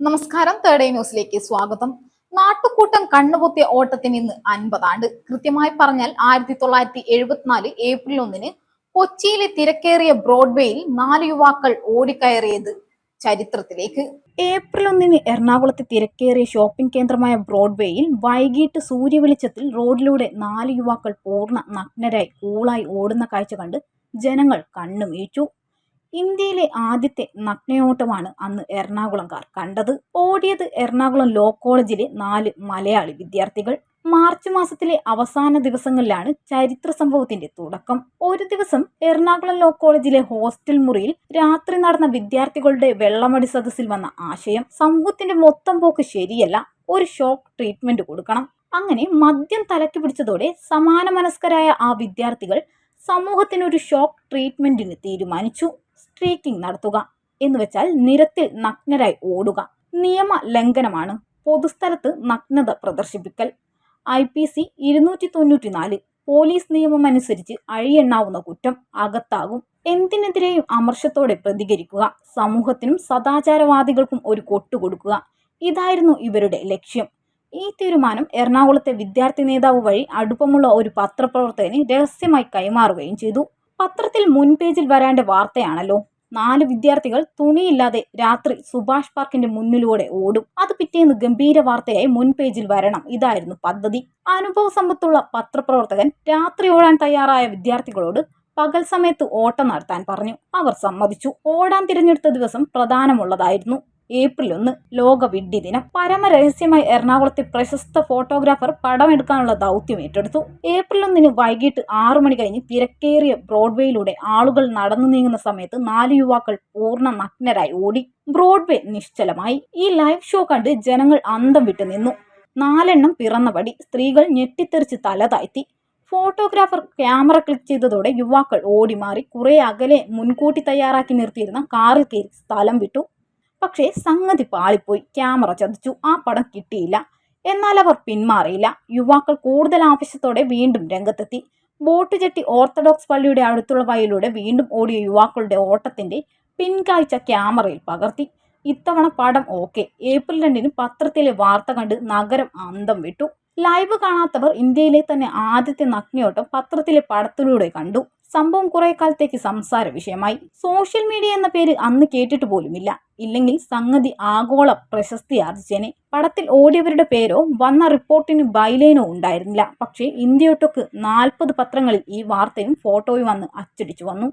നമസ്കാരം. തേർഡ് ന്യൂസിലേക്ക് സ്വാഗതം. നാട്ടുകൂട്ടം കണ്ണുപൊത്തിയ ഓട്ടത്തിന് ഇന്ന് അൻപതാണ്ട്. കൃത്യമായി പറഞ്ഞാൽ ആയിരത്തി തൊള്ളായിരത്തി എഴുപത്തിനാല് ഏപ്രിൽ ഒന്നിന് കൊച്ചിയിലെ തിരക്കേറിയ ബ്രോഡ്വേയിൽ നാല് യുവാക്കൾ ഓടിക്കയറിയത് ചരിത്രത്തിലേക്ക്. ഏപ്രിൽ ഒന്നിന് എറണാകുളത്തെ തിരക്കേറിയ ഷോപ്പിംഗ് കേന്ദ്രമായ ബ്രോഡ്വേയിൽ വൈകിട്ട് സൂര്യവെളിച്ചത്തിൽ റോഡിലൂടെ നാല് യുവാക്കൾ പൂർണ നഗ്നരായി കൂളായി ഓടുന്ന കാഴ്ച കണ്ട് ജനങ്ങൾ കണ്ണുമീഴ്ച്ചു ഇന്ത്യയിലെ ആദ്യത്തെ നഗ്നയോട്ടമാണ് അന്ന് എറണാകുളംകാർ. കണ്ടത് ഓടിയത് എറണാകുളം ലോ കോളേജിലെ നാല് മലയാളി വിദ്യാർത്ഥികൾ. മാർച്ച് മാസത്തിലെ അവസാന ദിവസങ്ങളിലാണ് ചരിത്ര സംഭവത്തിന്റെ തുടക്കം. ഒരു ദിവസം എറണാകുളം ലോ കോളേജിലെ ഹോസ്റ്റൽ മുറിയിൽ രാത്രി നടന്ന വിദ്യാർത്ഥികളുടെ വെള്ളമടി സദസ്സിൽ വന്ന ആശയം സമൂഹത്തിന്റെ മൊത്തം പോക്ക് ശരിയല്ല ഒരു ഷോക്ക് ട്രീറ്റ്മെന്റ് കൊടുക്കണം. അങ്ങനെ മദ്യം തലയ്ക്ക് പിടിച്ചതോടെ സമാന മനസ്കരായ ആ വിദ്യാർത്ഥികൾ സമൂഹത്തിനൊരു ഷോക്ക് ട്രീറ്റ്മെന്റിന് തീരുമാനിച്ചു. സ്ട്രീക്കിംഗ് നടത്തുക എന്ന് വെച്ചാൽ നിരത്തിൽ നഗ്നരായി ഓടുക. നിയമ ലംഘനമാണ് പൊതുസ്ഥലത്ത് നഗ്നത പ്രദർശിപ്പിക്കൽ. ഐ പി സി ഇരുന്നൂറ്റി തൊണ്ണൂറ്റി നാല് പോലീസ് നിയമം അനുസരിച്ച് അഴിയെണ്ണാവുന്ന കുറ്റം അകത്താകും. എന്തിനെതിരെയും അമർഷത്തോടെ പ്രതികരിക്കുക സമൂഹത്തിനും സദാചാരവാദികൾക്കും ഒരു കൊട്ടുകൊടുക്കുക ഇതായിരുന്നു ഇവരുടെ ലക്ഷ്യം. ഈ തീരുമാനം എറണാകുളത്തെ വിദ്യാർത്ഥി നേതാവ് വഴി അടുപ്പമുള്ള ഒരു പത്രപ്രവർത്തകന് രഹസ്യമായി കൈമാറുകയും ചെയ്തു. പത്രത്തിൽ മുൻപേജിൽ വരാണ്ട വാർത്തയാണല്ലോ. നാല് വിദ്യാർത്ഥികൾ തുണിയില്ലാതെ രാത്രി സുഭാഷ് പാർക്കിന്റെ മുന്നിലൂടെ ഓടും. അത് പിറ്റേന്ന് ഗംഭീര വാർത്തയായി മുൻപേജിൽ വരണം. ഇതായിരുന്നു പദ്ധതി. അനുഭവ സമ്പത്തുള്ള പത്രപ്രവർത്തകൻ രാത്രി ഓടാൻ തയ്യാറായ വിദ്യാർത്ഥികളോട് പകൽ സമയത്ത് ഓട്ടം നടത്താൻ പറഞ്ഞു. അവർ സമ്മതിച്ചു. ഓടാൻ തിരഞ്ഞെടുത്ത ദിവസം പ്രധാനമുള്ളതായിരുന്നു. ഏപ്രിൽ ഒന്ന് ലോക വിഡ്ഢി ദിനം പരമരഹസ്യമായി എറണാകുളത്തെ പ്രശസ്ത ഫോട്ടോഗ്രാഫർ പടമെടുക്കാനുള്ള ദൗത്യം ഏറ്റെടുത്തു. ഏപ്രിൽ ഒന്നിന് വൈകിട്ട് ആറു മണി കഴിഞ്ഞ് തിരക്കേറിയ ബ്രോഡ്വേയിലൂടെ ആളുകൾ നടന്നു നീങ്ങുന്ന സമയത്ത് നാല് യുവാക്കൾ പൂർണ നഗ്നരായി ഓടി. ബ്രോഡ്വേ നിശ്ചലമായി. ഈ ലൈവ് ഷോ കണ്ട് ജനങ്ങൾ അന്തം വിട്ടു നിന്നു. നാലെണ്ണം പിറന്നപടി സ്ത്രീകൾ ഞെട്ടിത്തെറിച്ച് തല താഴ്ത്തി. ഫോട്ടോഗ്രാഫർ ക്യാമറ ക്ലിക്ക് ചെയ്തതോടെ യുവാക്കൾ ഓടിമാറി കുറെ അകലെ മുൻകൂട്ടി തയ്യാറാക്കി നിർത്തിയിരുന്ന കാറിൽ കയറി സ്ഥലം വിട്ടു. പക്ഷേ സംഗതി പാളിപ്പോയി. ക്യാമറ ചതിച്ചു. ആ പടം കിട്ടിയില്ല. എന്നാൽ അവർ പിന്മാറിയില്ല. യുവാക്കൾ കൂടുതൽ ആവശ്യത്തോടെ വീണ്ടും രംഗത്തെത്തി. ബോട്ട് ജെട്ടി ഓർത്തഡോക്സ് പള്ളിയുടെ അടുത്തുള്ള വയലിലൂടെ വീണ്ടും ഓടിയ യുവാക്കളുടെ ഓട്ടത്തിന്റെ പിൻകാഴ്ച ക്യാമറയിൽ പകർത്തി. ഇത്തവണ പടം ഓക്കെ. ഏപ്രിൽ രണ്ടിന് പത്രത്തിലെ വാർത്ത കണ്ട് നഗരം അന്തം വിട്ടു. ലൈവ് കാണാത്തവർ ഇന്ത്യയിലെ തന്നെ ആദ്യത്തെ നഗ്നയോട്ടം പത്രത്തിലെ പടത്തിലൂടെ കണ്ടു. സംഭവം കുറെ കാലത്തേക്ക് സംസാര വിഷയമായി. സോഷ്യൽ മീഡിയ എന്ന പേര് അന്ന് കേട്ടിട്ട് പോലുമില്ല. ഇല്ലെങ്കിൽ സംഗതി ആഗോള പ്രശസ്തി ആർജിച്ചേനെ പടത്തിൽ ഓടിയവരുടെ പേരോ വന്ന റിപ്പോർട്ടിന് ബൈലൈനോ ഉണ്ടായിരുന്നില്ല. പക്ഷേ ഇന്ത്യയൊട്ടൊക്കെ നാൽപ്പത് പത്രങ്ങളിൽ ഈ വാർത്തയും ഫോട്ടോയും വന്ന് അച്ചടിച്ചു വന്നു.